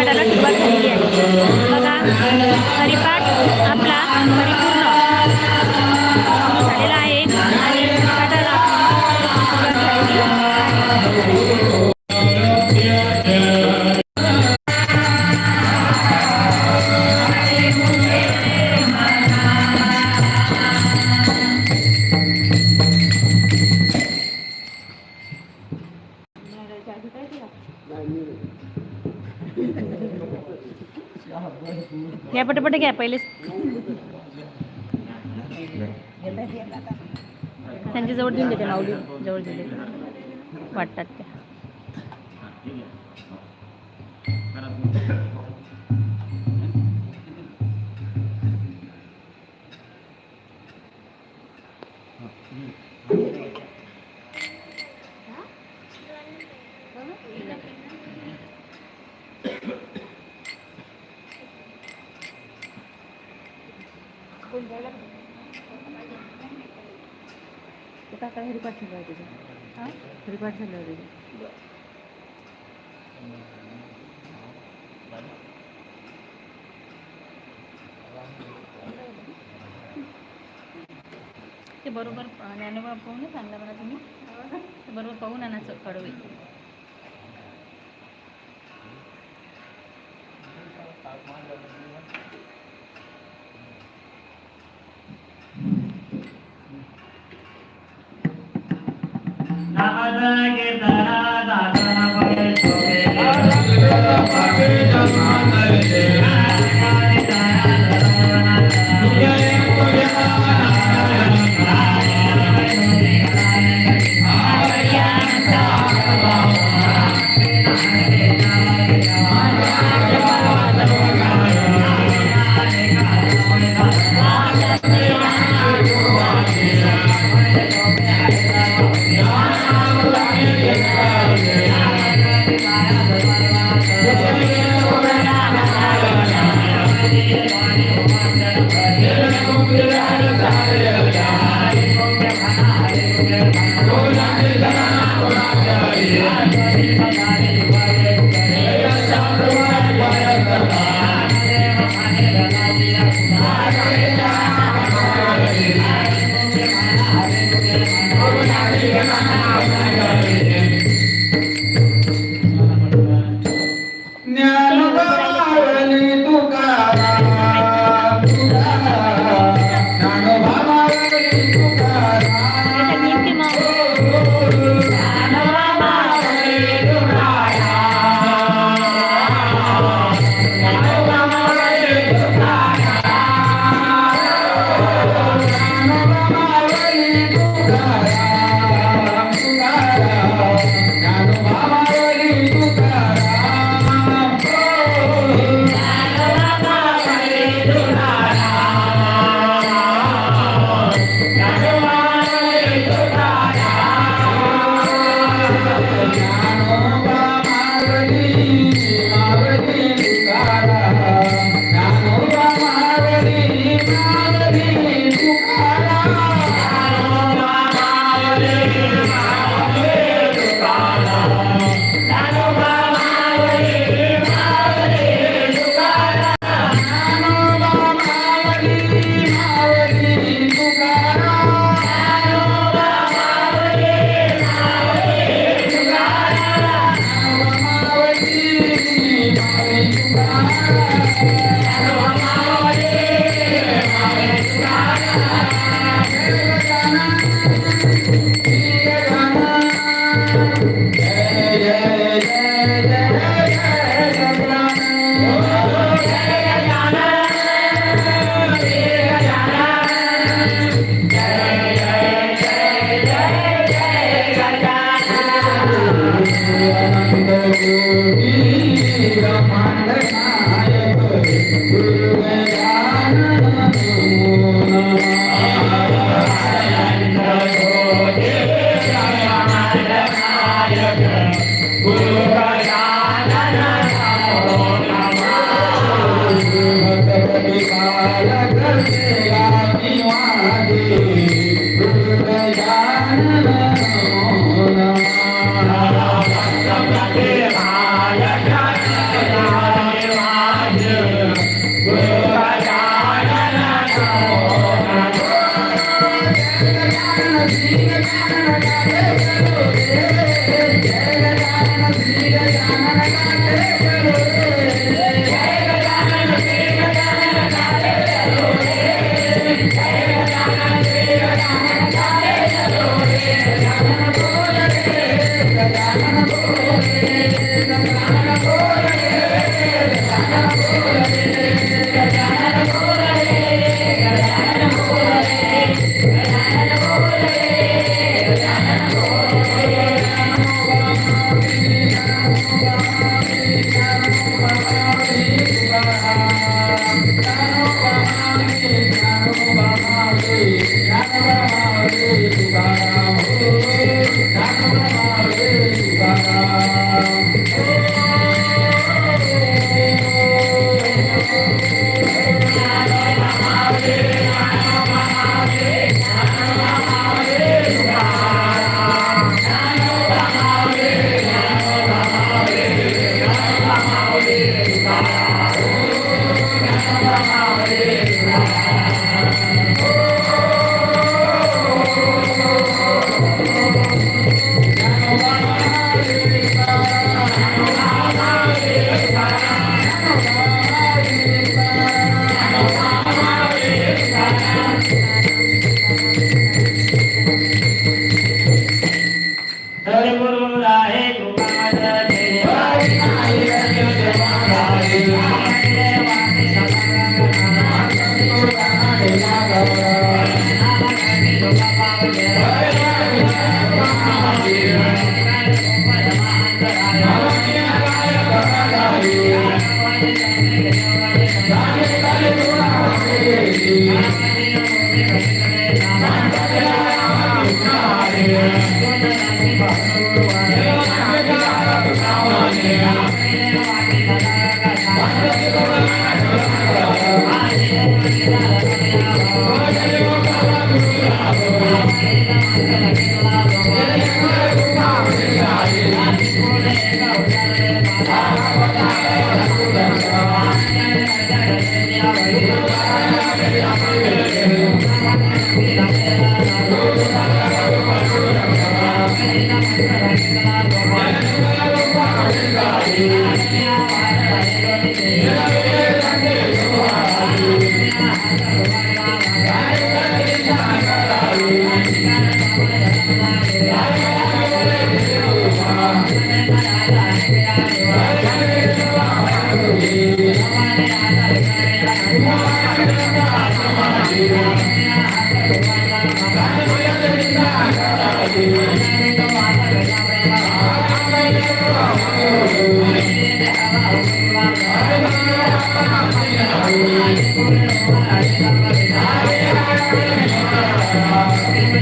आपल्या हरिपाठाला सुरुवात झालेली आहे. बघा हरिपाठ आपला परिपूर्ण पटापट घ्या पहिलेच त्यांच्या जवळ देऊन देते माऊली जवळ दिले वाटतात त्या. काका हरिपाठ झालं तुझं हरिपाठ झालं तुझं ते बरोबर ज्ञानोबा पाहून सांगला मला तुम्ही. ते बरोबर पाहून आणायचं कडवे. Thank I get that. you. Thank you. I'm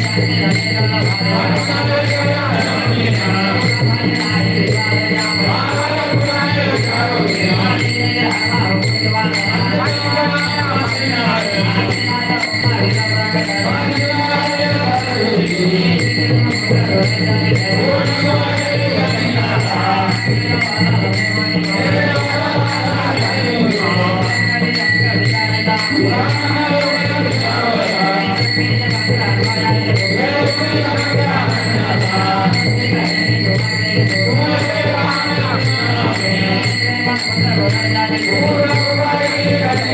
Thank you.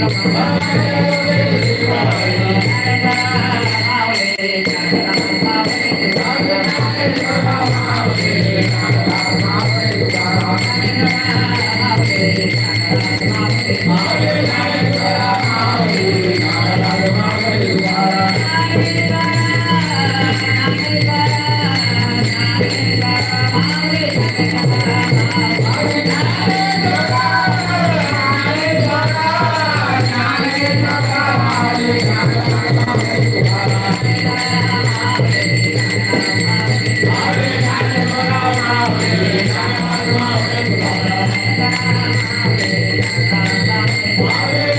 Thank you. Wow.